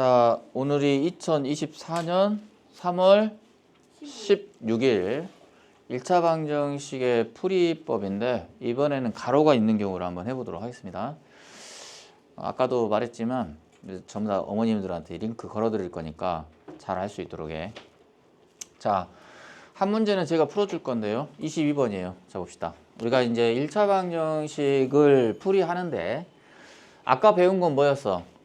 자, 오늘이 2024년 3월 16일 1차 방정식의 풀이법인데 이번에는 가로가 있는 경우를 한번 해보도록 하겠습니다. 아까도 말했지만 전부 다 어머님들한테 링크 걸어드릴 거니까 잘 할 수 있도록 해. 자, 한 문제는 제가 풀어줄 건데요. 22번이에요. 자, 봅시다. 우리가 이제 1차 방정식을 풀이하는데 아까 배운 건 뭐였어?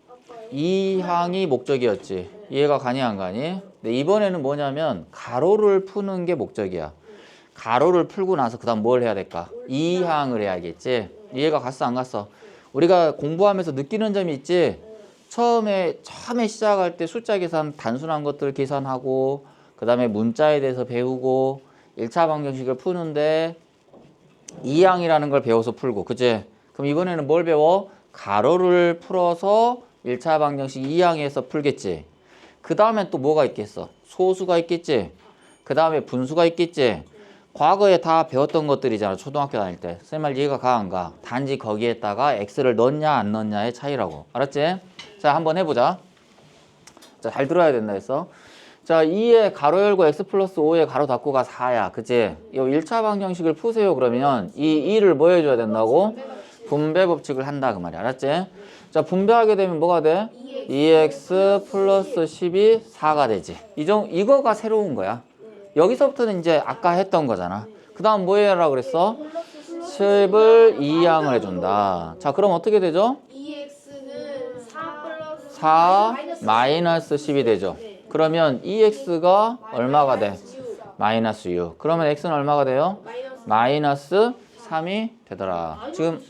이 항이 목적이었지. 이해가 가니 안 가니? 근데 이번에는 뭐냐면 가로를 푸는 게 목적이야. 가로를 풀고 나서 그다음 뭘 해야 될까? 이 항을 해야겠지. 이해가 갔어 안 갔어? 우리가 공부하면서 느끼는 점이 있지. 처음에 처음에 시작할 때 숫자 계산 단순한 것들 계산하고 그다음에 문자에 대해서 배우고 1차 방정식을 푸는데 이항이라는 걸 배워서 풀고 그지? 그럼 이번에는 뭘 배워? 가로를 풀어서 1차 방정식 2항에서 풀겠지. 그 다음에 또 뭐가 있겠어? 소수가 있겠지. 그 다음에 분수가 있겠지. 과거에 다 배웠던 것들이잖아. 초등학교 다닐 때. 쌤말 이해가 가 안 가? 단지 거기에다가 x를 넣냐 안 넣냐의 차이라고. 알았지? 자, 한번 해보자. 자, 잘 들어야 된다 했어. 자, 2에 가로 열고 x 플러스 5에 가로 닫고가 4야. 그치? 이 1차 방정식을 푸세요. 그러면 이 2를 뭐 해줘야 된다고? 분배 법칙을 한다. 그 말이야. 알았지? 자, 분배하게 되면 뭐가 돼? 2x 플러스 10이 4가 되지. 이 정, 이거가 새로운 거야. 여기서부터는 이제 아까 했던 거잖아. 그 다음 뭐 해라 그랬어? 10을 2항을 해준다. 자, 그럼 어떻게 되죠? EX는 4 플러스 4 마이너스 10이 되죠. 그러면 2x가 얼마가 돼? 마이너스 6. 그러면 x는 얼마가 돼요? 마이너스 3이 되더라. 지금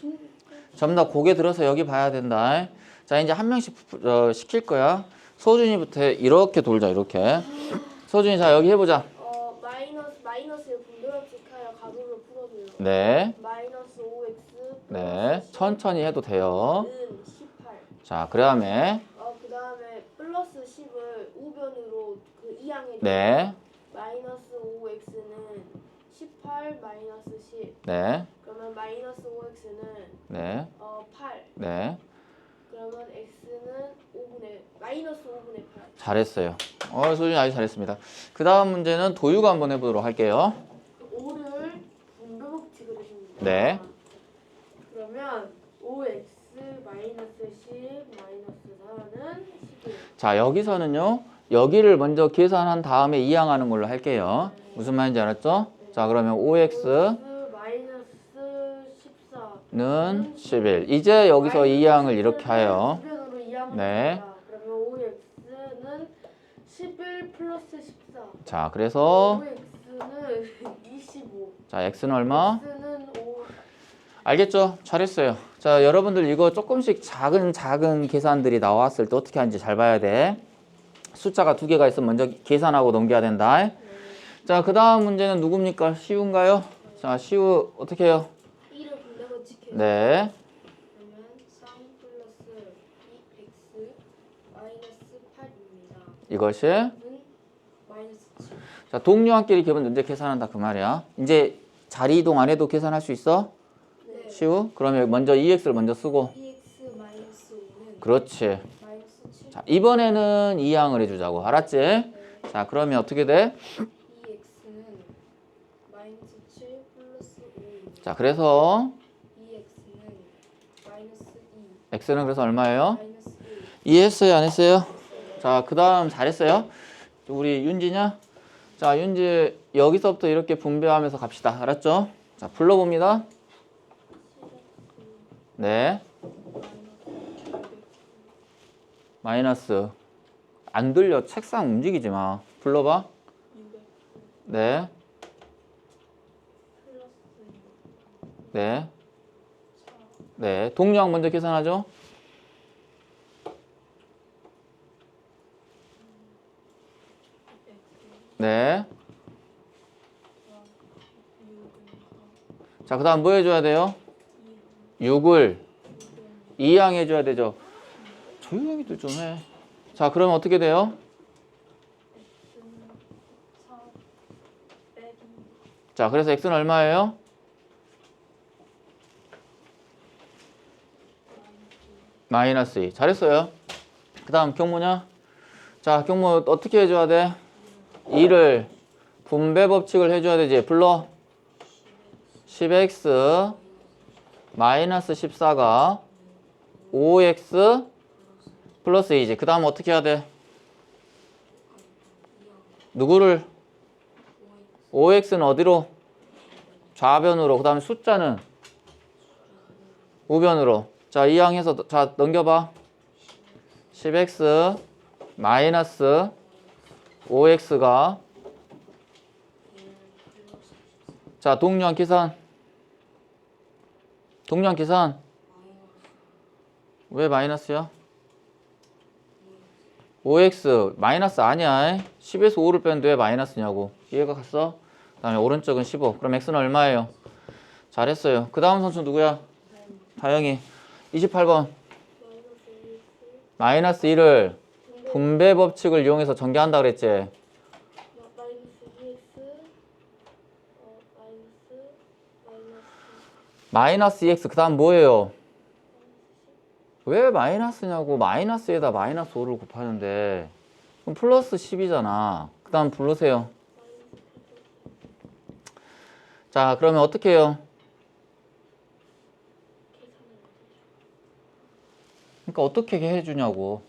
전부 다 고개 들어서 여기 봐야 된다. 자, 이제 한 명씩 어, 시킬 거야. 소준이부터 이렇게 돌자, 이렇게. 소준이 자, 여기 해보자. 어 마이너스 마이너스의 분배법칙하여 가로를 풀어줘요. 네. 마이너스 5x 네. 천천히 해도 돼요. 는 18. 자, 그 다음에, 어 그 다음에 플러스 10을 우변으로 그 이항에 네. 마이너스 5x는 18 마이너스 10. 네. 마이너스 5x는 네. 어 8. 네. 그러면 x는 5분의 마이너스 5분의 8. 잘했어요. 어, 소준이 아주 잘했습니다. 그 다음 문제는 도유가 한번 해보도록 할게요. 5를 분배법칙으로 해줍니다. 네. 그러면 5x 마이너스 10 마이너스 4는 11. 자, 여기서는요. 여기를 먼저 계산한 다음에 이항하는 걸로 할게요. 무슨 말인지 알았죠? 자, 그러면 5x x 마이너스 14. 는 11. 이제 여기서 이항을 이렇게 해요. 주변으로 이항을 네. 그러면 5x는 11 플러스 14. 자, 그래서 5x는 25. 자, x는 얼마? x는 5. 알겠죠? 잘했어요. 자, 여러분들 이거 조금씩 작은 작은 계산들이 나왔을 때 어떻게 하는지 잘 봐야 돼. 숫자가 두 개가 있으면 먼저 계산하고 넘겨야 된다. 자, 그 다음 문제는 누굽니까? 쉬운가요? 자, 쉬우 어떻게 해요? 1을 분배법칙해요. 네. 그러면 3 플러스 2x 마이너스 8입니다. 이것이 는 마이너스 7. 자, 동료한끼리 기본 문제 계산한다 그 말이야. 이제 자리 이동 안 해도 계산할 수 있어? 네. 쉬우? 그러면 먼저 2x를 먼저 쓰고 2x 마이너스 5는 그렇지. 마이너스 7. 자, 이번에는 이항을 해주자고. 알았지? 자, 그러면 어떻게 돼? 2x는 마이너스 7 플러스 5입니다. 자, 그래서 2x는 마이너스 2 x는 그래서 얼마예요? 마이너스 1 이해했어요? 안 했어요? 자, 그 다음 잘했어요? 우리 윤지냐? 자, 윤지 여기서부터 이렇게 분배하면서 갑시다. 알았죠? 자, 불러봅니다. 네. 마이너스. 안 들려. 책상 움직이지 마. 불러봐. 600 네. 네. 4 네. 동료항 먼저 계산하죠? 네. 자, 그 다음 뭐 해줘야 돼요? 6을 2항 해줘야 되죠. 조용히도 좀 해. 자, 그러면 어떻게 돼요? 4 빼기 자, 그래서 x는 얼마예요? 마이너스 2. 잘했어요. 그 다음 경모냐? 자, 경모 어떻게 해줘야 돼? 2를 분배 법칙을 해줘야 되지. 불러. 10x 마이너스 14가 5x 플러스 2지. 그 다음 어떻게 해야 돼? 누구를? 5x는 어디로? 좌변으로. 그 다음에 숫자는 우변으로. 자, 이항해서 자 넘겨봐. 10x 마이너스 5x가 자 동량 계산 동량 계산 왜 마이너스야? 5x 마이너스 아니야 10에서 5를 뺐는데 왜 마이너스냐고 이해가 갔어? 그 다음에 오른쪽은 15 그럼 x는 얼마예요? 잘했어요 그 다음 선수 누구야? 다영이 28번. 마이너스 1을 분배 법칙을 이용해서 전개한다 그랬지? 마이너스 2x 어 마이너스 마이너스 마이너스 2x 그 다음 뭐예요? 왜 마이너스냐고. 마이너스에다 마이너스 5를 곱하는데. 그럼 플러스 10이잖아. 그 다음 부르세요. 자 그러면 어떻게 해요? 그러니까 어떻게 해주냐고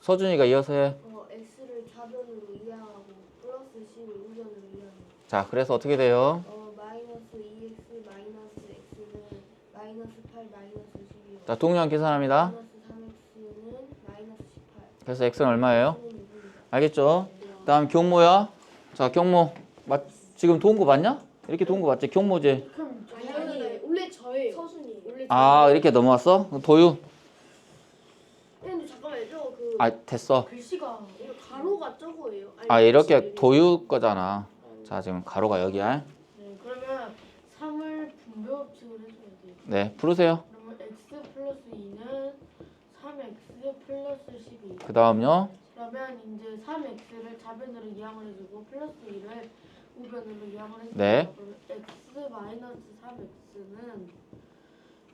서준이가 이어서 해. 어 x를 좌변으로 이항하고 플러스 10을 우변으로 이항해 자 그래서 어떻게 돼요? 어 마이너스 2x 마이너스 x는 마이너스 8 마이너스 12요 자 동량 계산합니다. 마이너스 3x는 마이너스 18 그래서 x는 얼마예요? x는 6입니다 알겠죠? 다음 경모야. 자 경모 맞 지금 도운 거 맞냐? 이렇게 도운 거 맞지? 경모지. 그럼 아니 아니 원래 저예요 서순이 원래 아 이렇게 넘어왔어? 도유. 근데 잠깐만요 그아 됐어. 글씨가 이거 가로가 저거예요 아니, 아 이렇게 글씨 도유 거잖아. 자 지금 가로가 여기야. 네, 그러면 3을 분배 법칙을 해줘야 돼요. 네 부르세요. 그러면 x 플러스 2는 3x 플러스 12. 그 다음요. 그러면 이제 3x를 좌변으로 이항을 해주고 플러스 2를 우변으로 이항을 해주고 네. 그러면 x 마이너스 3x는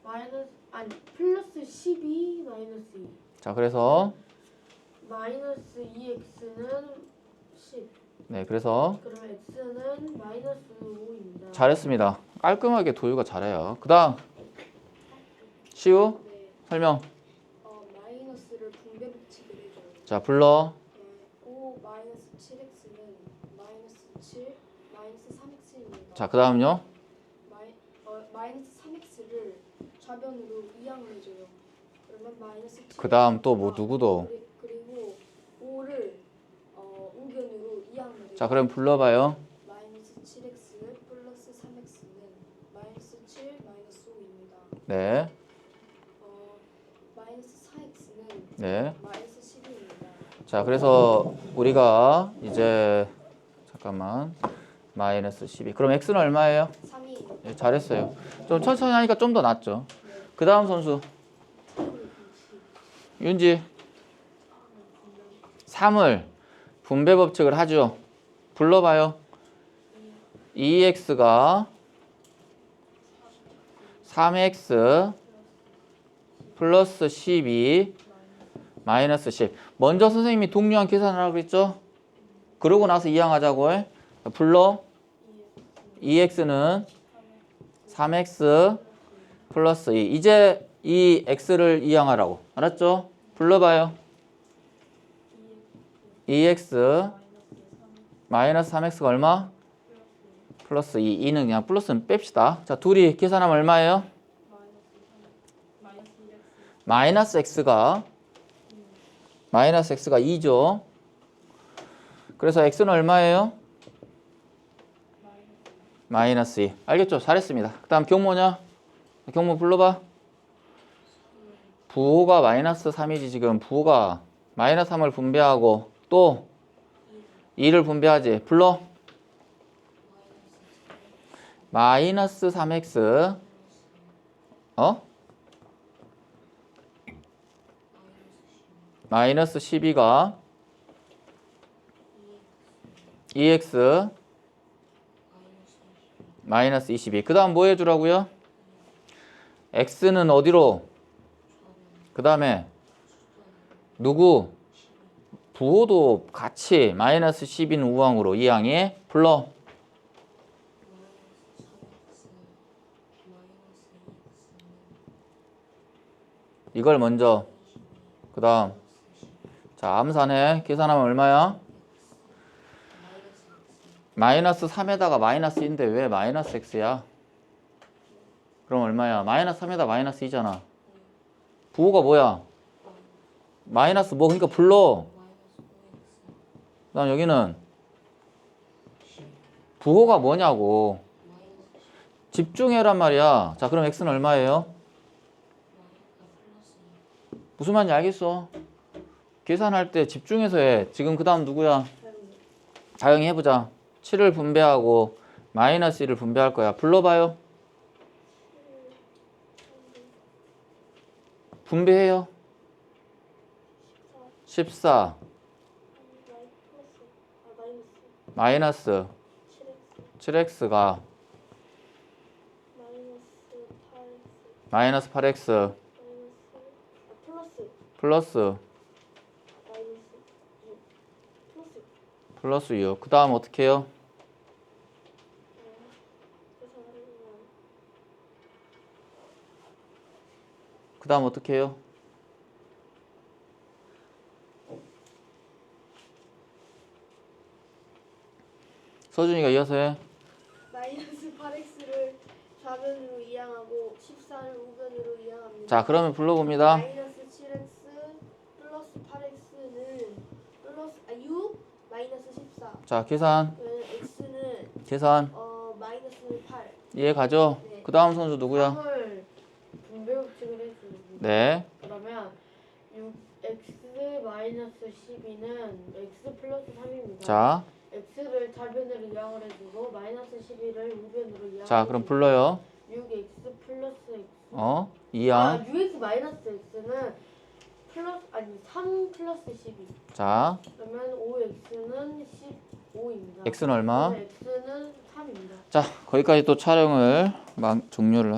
마이너스 아니 플러스 12 마이너스 2 자 그래서 마이너스 2x는 10 네 그래서 그러면 x는 마이너스 5입니다. 잘했습니다. 깔끔하게 도유가 잘해요. 그 다음 시우 네. 설명. 어 마이너스를 분배 법칙을 해줘요 자 불러. 5 마이너스 7x는 마이너스 7 마이너스 3x입니다. 자 그 다음요. 마이, 어, 마이너스 3x를 좌변으로 이항을 해줘요. 그러면 마이너스 7. 그 다음 또 뭐 누구도. 그리고 5를 어, 우변으로 이항을 해줘요. 자 그럼 불러봐요. 마이너스 7x 플러스 3x는 마이너스 7 마이너스 5입니다. 네. 어, 마이너스 4x는 네. 마이너스 10입니다. 자, 그래서 우리가 이제 잠깐만 마이너스 12. 그럼 x는 얼마예요? 3이 예, 잘했어요. 좀 천천히 하니까 좀 더 낫죠. 그 다음 선수 윤지 3을 분배 법칙을 하죠. 불러봐요. 2x가 3x 플러스 12 마이너스 10. 먼저 선생님이 동류한 계산을 하라고 그랬죠? 그러고 나서 이항하자고 해. 불러. 2x는 3x 플러스 2. 이제 이 x를 이항하라고. 알았죠? 불러봐요. 2x 마이너스 3x가 얼마? 플러스 2. 2는 그냥 플러스는 뺍시다. 자, 둘이 계산하면 얼마예요? 마이너스 x가 마이너스 x가 2죠. 그래서 x는 얼마예요? 마이너스 2. 알겠죠? 잘했습니다. 그 다음 경모냐? 경모 불러봐. 부호가 마이너스 3이지 지금 부호가 마이너스 3을 분배하고 또 2를 분배하지. 불러. 마이너스 3x 어? 마이너스 12가 2x 마이너스 22. 그 다음 뭐 해주라고요? x는 어디로? 그 다음에 누구? 부호도 같이 마이너스 10인 우항으로 이 항에 불러. 이걸 먼저 그 다음 자 암산해 계산하면 얼마야? 마이너스 3에다가 마이너스인데 왜 마이너스 x야? 그럼 얼마야? 마이너스 3에다 마이너스 2잖아 부호가 뭐야? 마이너스 뭐 그러니까 불러 그 다음 여기는 부호가 뭐냐고 집중해란 말이야 자 그럼 x는 얼마예요? 무슨 말인지 알겠어? 계산할 때 집중해서 해. 지금 그 다음 누구야? 자영이 해보자. 7을 분배하고 마이너스 1을 분배할 거야. 불러봐요. 분배해요. 14 아, 마이너스 아 마이너스 7x, 7x가 마이너스 8x 마이너스 8x 마이너스 아 플러스 플러스 6. 그 다음 어떻게 해요? 그 다음 어떻게 해요? 서준이가 이어서 해. 마이너스 8x를 좌변으로 이항하고 14를 우변으로 이항합니다. 자, 그러면 불러봅니다. 마이너스 7x 플러스 8x는 플러스 아 6 마이너스 14. 자, 계산. x는 계산. 어 마이너스 8. 이해 가죠? 네. 그 다음 선수 누구야? 3을 분배 법칙을 해주고 네. 그러면 6x 마이너스 12는 x 플러스 3입니다. 자, x를 좌변으로 이항을 해주고 마이너스 11을 우변으로 이항. 자, 그럼 불러요. 6x 플러스 x. 어? 아, 2항. 6x 마이너스 x는 플러스 아니 3 플러스 12. 자, 그러면 5x는 15입니다. x는 얼마? x는 3입니다. 자, 거기까지 또 촬영을 막 종료를